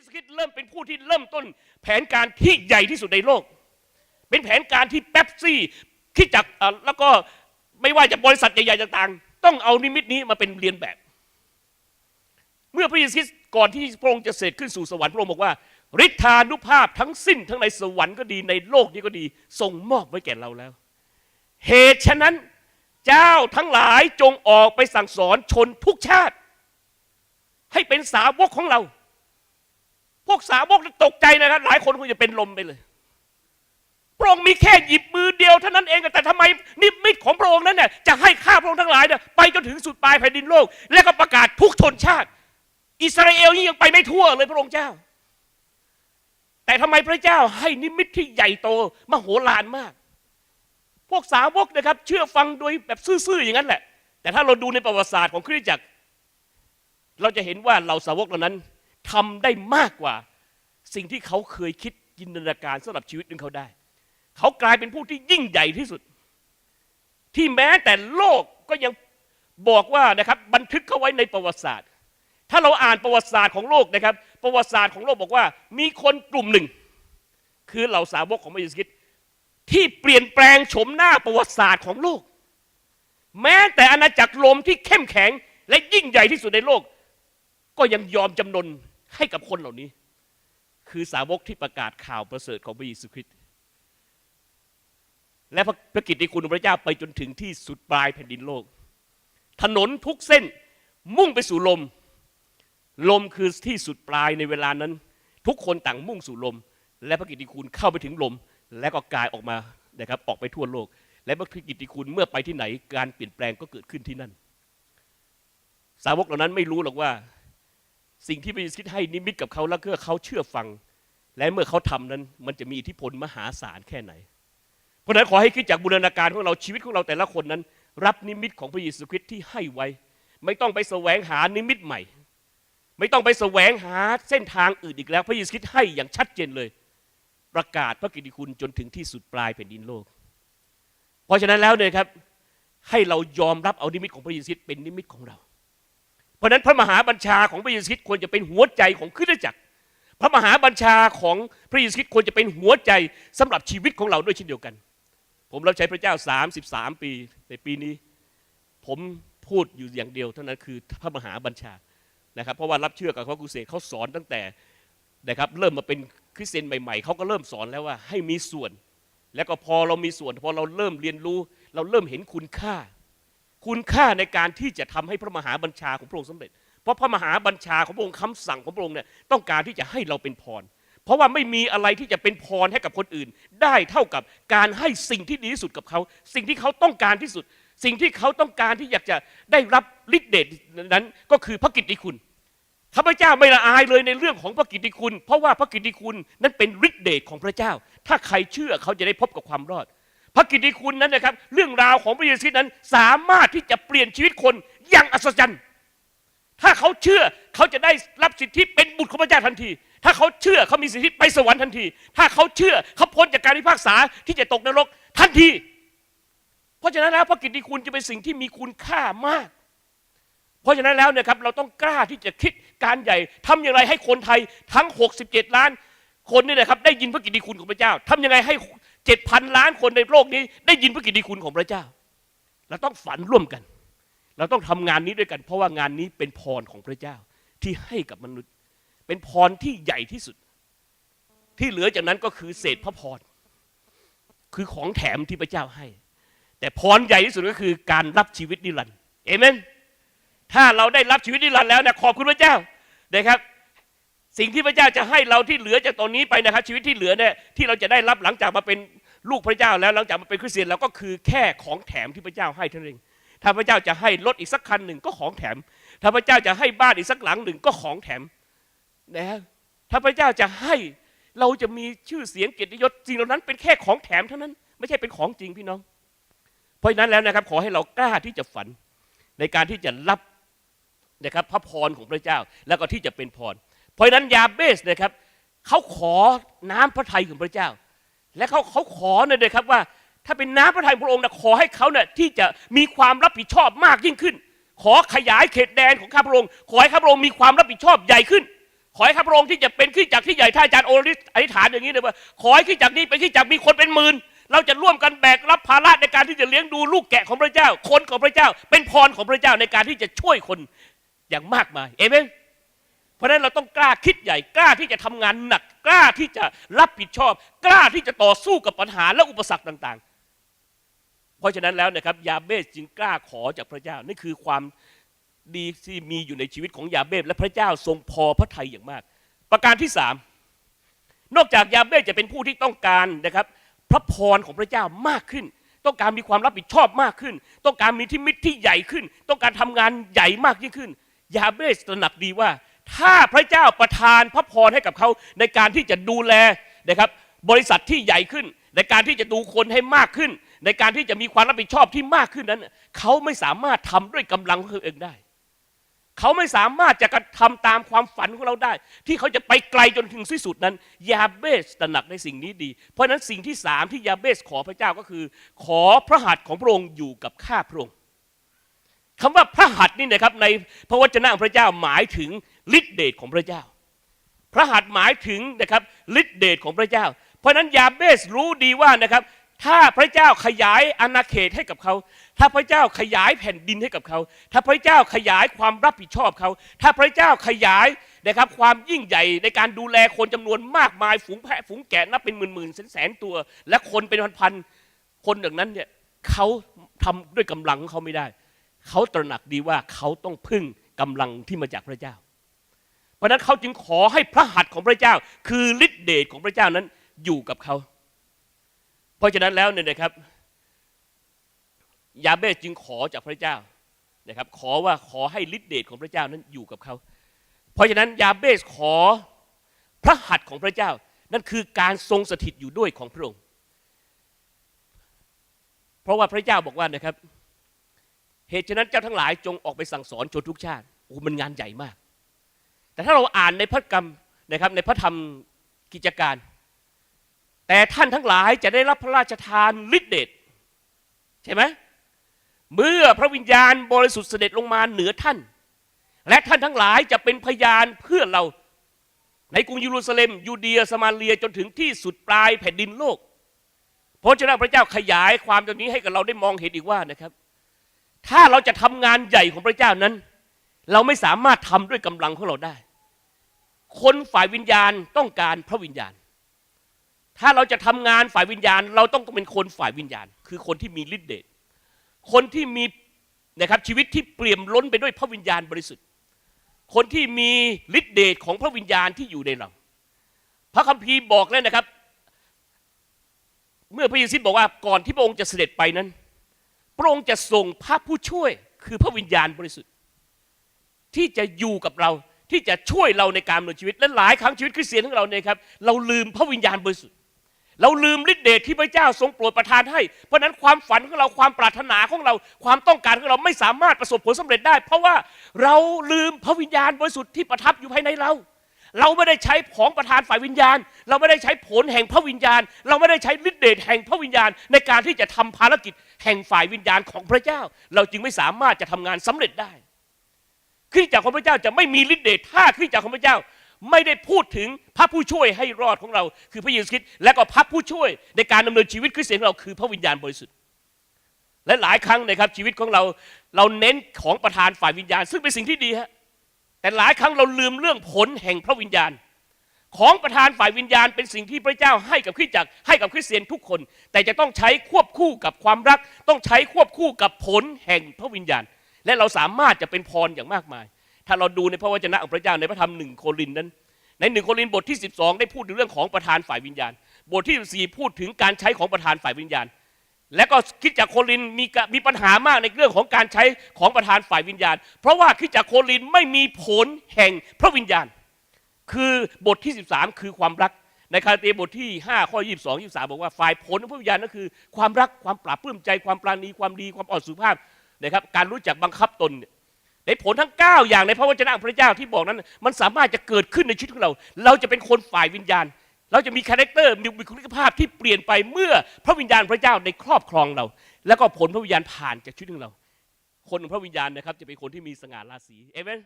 เยซูคริสต์เริ่มเป็นผู้ที่เริ่มต้น แผนการที่ใหญ่ที่สุดในโลก เป็นแผนการที่เป๊ปซี่ที่จากเอ่อแล้วก็ไม่ว่าจะบริษัทใหญ่ๆต่างๆ ต้องเอานิมิตนี้มาเป็นเรียนแบบ เมื่อพระเยซูคริสต์ก่อนที่พระองค์จะเสด็จขึ้นสู่สวรรค์พระองค์บอกว่าฤทธานุภาพทั้งสิ้นทั้งในสวรรค์ก็ดีในโลกนี้ก็ดีทรงมอบไว้แก่เราแล้ว เหตุฉะนั้นเจ้าทั้งหลายจงออกไปสั่งสอนชนทุกชาติ ให้เป็นสาวกของเรา วกสาวกตกใจนะครับ หลายคนคงจะเป็นลมไปเลย พระองค์มีแค่หยิบมือเดียวเท่านั้นเอง แต่ทำไมนิมิตของพระองค์นั้นเนี่ยจะให้ข้าพระองค์ทั้งหลายเนี่ยไปจนถึงสุดปลายแผ่นดินโลก และก็ประกาศทุกชนชาติ อิสราเอลนี่ยังไปไม่ทั่วเลยพระองค์เจ้า แต่ทำไมพระเจ้าให้นิมิตที่ใหญ่โตมโหฬารมาก พวกสาวกนะครับ เชื่อฟังโดยแบบซื่อๆอย่างนั้นแหละ แต่ถ้าเราดูในประวัติศาสตร์ของคริสตจักร เราจะเห็นว่าเหล่าสาวกเหล่านั้น ทำได้มากกว่า สิ่งที่เขาเคยคิดจินตนาการสำหรับชีวิตของเขาได้ เขากลายเป็นผู้ที่ยิ่งใหญ่ที่สุด ที่แม้แต่โลกก็ยังบอกว่านะครับบันทึกเขาไว้ในประวัติศาสตร์ ถ้าเราอ่านประวัติศาสตร์ของโลกนะครับ ประวัติศาสตร์ของโลกบอกว่า มีคนกลุ่มหนึ่ง คือเหล่าสาวกของพระเยซูคริสต์ที่เปลี่ยนแปลงโฉมหน้าประวัติศาสตร์ของโลก แม้แต่อาณาจักรโรมที่เข้มแข็งและยิ่งใหญ่ที่สุดในโลก ก็ยังยอมจำนน ให้กับคนเหล่านี้ คือสาวกที่ประกาศข่าวประเสริฐของพระเยซูคริสต์และพระพระกิตติคุณพระเจ้าไปจนถึงที่สุดปลายแผ่นดินโลก ถนนทุกเส้นมุ่งไปสู่ลม ลมคือที่สุดปลายในเวลานั้น ทุกคนต่างมุ่งสู่ลม และพระกิตติคุณเข้าไปถึงลม และก็กลายออกมานะครับออกไปทั่วโลก และพระกิตติคุณเมื่อไปที่ไหนการเปลี่ยนแปลงก็เกิดขึ้นที่นั่น สาวกเหล่านั้นไม่รู้หรอกว่า สิ่งที่พระเยซูคริสต์ให้นิมิตกับเขาแล้วก็เขาเชื่อฟัง และเมื่อเขาทำนั้น มันจะมีอิทธิพลมหาศาลแค่ไหน เพราะฉะนั้นขอให้คิดจากบูรณาการของเราชีวิตของเราแต่ละคนนั้น รับนิมิตของพระเยซูคริสต์ที่ให้ไว้ ไม่ต้องไปแสวงหานิมิตใหม่ ไม่ต้องไปแสวงหาเส้นทางอื่นอีกแล้ว พระเยซูคริสต์ให้อย่างชัดเจนเลย ประกาศพระกิตติคุณจนถึงที่สุดปลายแผ่นดินโลก เพราะฉะนั้นแล้วเนี่ยครับให้เรายอมรับเอานิมิตของพระเยซูคริสต์เป็นนิมิตของเรา เพราะนั้นพระมหาบัญชาของพระเยซูคริสต์ควรจะเป็นหัวใจของคริสตจักร พระมหาบัญชาของพระเยซูคริสต์ควรจะเป็นหัวใจสำหรับชีวิตของเราด้วยเช่นเดียวกัน ผมรับใช้พระเจ้า 33 ปีในปีนี้ ผมพูดอยู่อย่างเดียวเท่านั้นคือพระมหาบัญชานะครับ เพราะว่ารับเชื่อกับพระกุเสกเขาสอนตั้งแต่นะครับเริ่มมาเป็นคริสเตียนใหม่ๆเขาก็เริ่มสอนแล้วว่าให้มีส่วน แล้วก็พอเรามีส่วน พอเราเริ่มเรียนรู้ เราเริ่มเห็นคุณค่า คุณค่าในการที่จะทำให้พระมหาบัญชาของพระองค์สำเร็จ เพราะพระมหาบัญชาของพระองค์คำสั่งของพระองค์เนี่ยต้องการที่จะให้เราเป็นพร เพราะว่าไม่มีอะไรที่จะเป็นพรให้กับคนอื่น ได้เท่ากับการให้สิ่งที่ดีที่สุดกับเขา สิ่งที่เขาต้องการที่สุด สิ่งที่เขาต้องการที่อยากจะได้รับฤทธิ์เดชนั้นก็คือพระกิตติคุณข้าพเจ้าไม่ละอายเลยในเรื่องของพระกิตติคุณ เพราะว่าพระกิตติคุณนั้นเป็นฤทธิ์เดชของพระเจ้า ถ้าใครเชื่อเขาจะได้พบกับความรอด พระกิตติคุณนั้นนะครับ เรื่องราวของพระเยซูนั้นสามารถที่จะเปลี่ยนชีวิตคนอย่างอัศจรรย์ ถ้าเขาเชื่อเขาจะได้รับสิทธิเป็นบุตรของพระเจ้าทันที ถ้าเขาเชื่อเขามีสิทธิไปสวรรค์ทันที ถ้าเขาเชื่อเขาพ้นจากการพิพากษาที่จะตกนรกทันที เพราะฉะนั้นแล้วพระกิตติคุณจะเป็นสิ่งที่มีคุณค่ามาก เพราะฉะนั้นแล้วเนี่ยครับเราต้องกล้าที่จะคิดการใหญ่ทำอย่างไรให้คนไทยทั้ง 67 ล้านคนนี่นะครับได้ยินพระกิตติคุณของพระเจ้าทำยังไงให้ 7,000ล้านคนในโลกนี้ ได้ยินพระกิตติคุณของพระเจ้า เราต้องฝันร่วมกัน เราต้องทำงานนี้ด้วยกัน เพราะว่างานนี้เป็นพรของพระเจ้าที่ให้กับมนุษย์ เป็นพรที่ใหญ่ที่สุด ที่เหลือจากนั้นก็คือเศษพระพร คือของแถมที่พระเจ้าให้ แต่พรใหญ่ที่สุดก็คือการรับชีวิตนิรันดร์เอเมนถ้าเราได้รับชีวิตนิรันดร์แล้วนะขอบคุณพระเจ้านะครับ สิ่งที่พระเจ้าจะให้เราที่เหลือจากตอนนี้ไปนะครับ ชีวิตที่เหลือเนี่ยที่เราจะได้รับหลังจากมาเป็นลูกพระเจ้าแล้วหลังจากมาเป็นคริสเตียนเราก็คือแค่ของแถมที่พระเจ้าให้เท่านั้นเองถ้าพระเจ้าจะให้รถอีกสักคันหนึ่งก็ของแถม ถ้าพระเจ้าจะให้บ้านอีกสักหลังหนึ่งก็ของแถมนะถ้าพระเจ้าจะให้เราจะมีชื่อเสียงเกียรติยศสิ่งเหล่านั้นเป็นแค่ของแถมเท่านั้น ไม่ใช่เป็นของจริงพี่น้อง เพราะฉะนั้นแล้วนะครับขอให้เรากล้าที่จะฝันในการที่จะรับนะครับพระพรของพระเจ้าแล้วก็ที่จะเป็นพร ราะฉะนั้นยาเบสเนะครับเขาขอน้ำพระทัยของพระเจ้า และเขาเขาขอเนี่ยนะครับว่า ถ้าเป็นน้ำพระทัยพระองค์นะขอให้เขาเนี่ยที่จะมีความรับผิดชอบมากยิ่งขึ้น ขอขยายเขตแดนของข้าพระองค์ขอให้ข้าพระองค์มีความรับผิดชอบใหญ่ขึ้น ขอให้ข้าพระองค์ที่จะเป็นขึ้นจากที่ใหญ่ท่านอาจารย์โอริสอธิษฐานอย่างนี้เลยว่าขอให้ขึ้นจากนี้เป็นขึ้นจากมีคนเป็นหมื่นเราจะร่วมกันแบกรับภาระในการที่จะเลี้ยงดูลูกแกะของพระเจ้า คนของพระเจ้า เป็นพรของพระเจ้าในการที่จะช่วยคนอย่างมากมายเอเมน เพราะฉะนั้นเราต้องกล้าคิดใหญ่กล้าที่จะทำงานหนัก กล้าที่จะรับผิดชอบ กล้าที่จะต่อสู้กับปัญหาและอุปสรรคต่าง ๆ เพราะฉะนั้นแล้วนะครับยาเบสจึงกล้าขอจากพระเจ้านี่คือความดีที่มีอยู่ในชีวิตของยาเบสและพระเจ้าทรงพอพระทัยอย่างมาก ประการที่สามนอกจากยาเบสจะเป็นผู้ที่ต้องการนะครับ พระพรของพระเจ้ามากขึ้น ต้องการมีความรับผิดชอบมากขึ้น ต้องการมีที่มิตรที่ใหญ่ขึ้น ต้องการทำงานใหญ่มากยิ่งขึ้น ยาเบสตระหนักดีว่า ถ้าพระเจ้าประทานพระพรให้กับเขาในการที่จะดูแลนะครับ บริษัทที่ใหญ่ขึ้น ในการที่จะดูคนให้มากขึ้น ในการที่จะมีความรับผิดชอบที่มากขึ้นนั้นเขาไม่สามารถทำด้วยกำลังของเขาเองได้เขาไม่สามารถจะกระทำตามความฝันของเราได้ ที่เขาจะไปไกลจนถึงที่สุดนั้น ยาเบสตระหนักในสิ่งนี้ดี เพราะฉะนั้นสิ่งที่สามที่ยาเบสขอพระเจ้าก็คือ ขอพระหัตถ์ของพระองค์อยู่กับข้าพระองค์คำว่าพระหัตถ์นี่นะครับในพระวจนะของพระเจ้าหมายถึง ฤทธิเดชของพระเจ้า พระหัตถ์หมายถึงนะครับฤทธิเดชของพระเจ้า เพราะนั้นยาเบสรู้ดีว่านะครับ ถ้าพระเจ้าขยายอาณาเขตให้กับเขา ถ้าพระเจ้าขยายแผ่นดินให้กับเขา ถ้าพระเจ้าขยายความรับผิดชอบเขา ถ้าพระเจ้าขยายนะครับความยิ่งใหญ่ในการดูแลคนจำนวนมากมายฝูงแพะฝูงแกะนับเป็นหมื่นๆแสนๆตัว และคนเป็นพันๆคนอย่างนั้นเนี่ยเขาทำด้วยกำลังของเขาไม่ได้ เขาตระหนักดีว่าเขาต้องพึ่งกำลังที่มาจากพระเจ้า เพราะฉะนั้นเขาจึงขอให้พระหัตถ์ของพระเจ้า คือฤทธิเดชของพระเจ้านั้นอยู่กับเขา เพราะฉะนั้นแล้วเนี่ยนะครับยาเบสจึงขอจากพระเจ้านะครับ ขอว่าขอให้ฤทธิเดชของพระเจ้านั้นอยู่กับเขา เพราะฉะนั้นยาเบสขอพระหัตถ์ของพระเจ้า นั่นคือการทรงสถิตอยู่ด้วยของพระองค์ เพราะว่าพระเจ้าบอกว่านะครับ เหตุฉะนั้นเจ้าทั้งหลายจงออกไปสั่งสอนชนทุกชาติโอ้มันงานใหญ่มาก แต่ถ้าเราอ่านในพระกรรมนะครับในพระธรรมกิจการ แต่ท่านทั้งหลายจะได้รับพระราชทานฤทธิเดชใช่ไหมเมื่อพระวิญญาณบริสุทธิ์เสด็จลงมาเหนือท่าน และท่านทั้งหลายจะเป็นพยานเพื่อเราในกรุงเยรูซาเล็มยูเดียสมาเรียจนถึงที่สุดปลายแผ่นดินโลกเพราะฉะนั้นพระเจ้าขยายความตรงนี้ให้กับเราได้มองเห็นอีกว่านะครับ ถ้าเราจะทำงานใหญ่ของพระเจ้านั้น เราไม่สามารถทำด้วยกำลังของเราได้ คนฝ่ายวิญญาณต้องการพระวิญญาณ ถ้าเราจะทำงานฝ่ายวิญญาณ เราต้องเป็นคนฝ่ายวิญญาณ คือคนที่มีฤทธิ์เดชคนที่มีนะครับชีวิตที่เปลี่ยมล้นไปด้วยพระวิญญาณบริสุทธิ์ คนที่มีฤทธิ์เดชของพระวิญญาณที่อยู่ในเรา พระคัมภีร์บอกแล้วนะครับ เมื่อพระเยซูบอกว่าก่อนที่พระองค์จะเสด็จไปนั้น พระองค์จะส่งพระผู้ช่วยคือพระวิญญาณบริสุทธิ์ ที่จะอยู่กับเรา ที่จะช่วยเราในการดำเนินชีวิตและหลายครั้งชีวิตคริสเตียนของเราเนี่ยครับเราลืมพระวิญญาณบริสุทธิ์เราลืมฤทธิ์เดชที่พระเจ้าทรงโปรดประทานให้ เพราะนั้นความฝันของเราความปรารถนาของเราความต้องการของเราไม่สามารถประสบผลสำเร็จได้ เพราะว่าเราลืมพระวิญญาณบริสุทธิ์ที่ประทับอยู่ภายในเรา เราไม่ได้ใช้ของประทานฝ่ายวิญญาณ เราไม่ได้ใช้ผลแห่งพระวิญญาณ เราไม่ได้ใช้ฤทธิ์เดชแห่งพระวิญญาณ ในการที่จะทำภารกิจแห่งฝ่ายวิญญาณของพระเจ้า เราจึงไม่สามารถจะทำงานสำเร็จได้ คริสตจักรของพระเจ้าจะไม่มีฤทธิ์เดชถ้าคริสตจักรของพระเจ้า ไม่ได้พูดถึงพระผู้ช่วยให้รอดของเรา คือพระเยซูคริสต์และก็พระผู้ช่วยในการดำเนินชีวิตคริสเตียนของเราคือพระวิญญาณบริสุทธิ์และหลายครั้งนะครับชีวิตของเราเราเน้นของประธานฝ่ายวิญญาณ ซึ่งเป็นสิ่งที่ดีฮะแต่หลายครั้งเราลืมเรื่องผลแห่งพระวิญญาณ ของประธานฝ่ายวิญญาณ เป็นสิ่งที่พระเจ้าให้กับคริสตจักรให้กับคริสเตียนทุกคน แต่จะต้องใช้ควบคู่กับความรัก ต้องใช้ควบคู่กับผลแห่งพระวิญญาณ และเราสามารถจะเป็นพรอย่างมากมาย ถ้าเราดูในพระวจนะของพระเจ้าในพระธรรมหนึ่งโครินนั้น ในหนึ่งโครินบทที่ 12 ได้พูดถึงเรื่องของประธานฝ่ายวิญญาณ บทที่ 14 พูดถึงการใช้ของประธานฝ่ายวิญญาณ และก็คิดจากโครินมีมีปัญหามากในเรื่องของการใช้ของประธานฝ่ายวิญญาณ เพราะว่าคิดจากโครินไม่มีผลแห่งพระวิญญาณ คือบทที่ 13 คือความรักในคาราเตบทที่ 5 ข้อ 22 23 บอกว่าฝ่ายผลของพระวิญญาณนั่นคือ ความรักความปราบปลื้มใจความปราณีความดีความอ่อนสุภาพ นะครับการรู้จักบังคับตนในผลทั้ง 9 อย่างในพระวจนะของพระเจ้าที่บอกนั้น มันสามารถจะเกิดขึ้นในชีวิตของเรา เราจะเป็นคนฝ่ายวิญญาณ เราจะมีคาแรคเตอร์มีบุคลิกภาพที่เปลี่ยนไปเมื่อพระวิญญาณพระเจ้าในครอบครองเรา แล้วก็ผลพระวิญญาณผ่านจากชีวิตของเรา คนของพระวิญญาณนะครับจะเป็นคนที่มีสง่าราศีเอเมน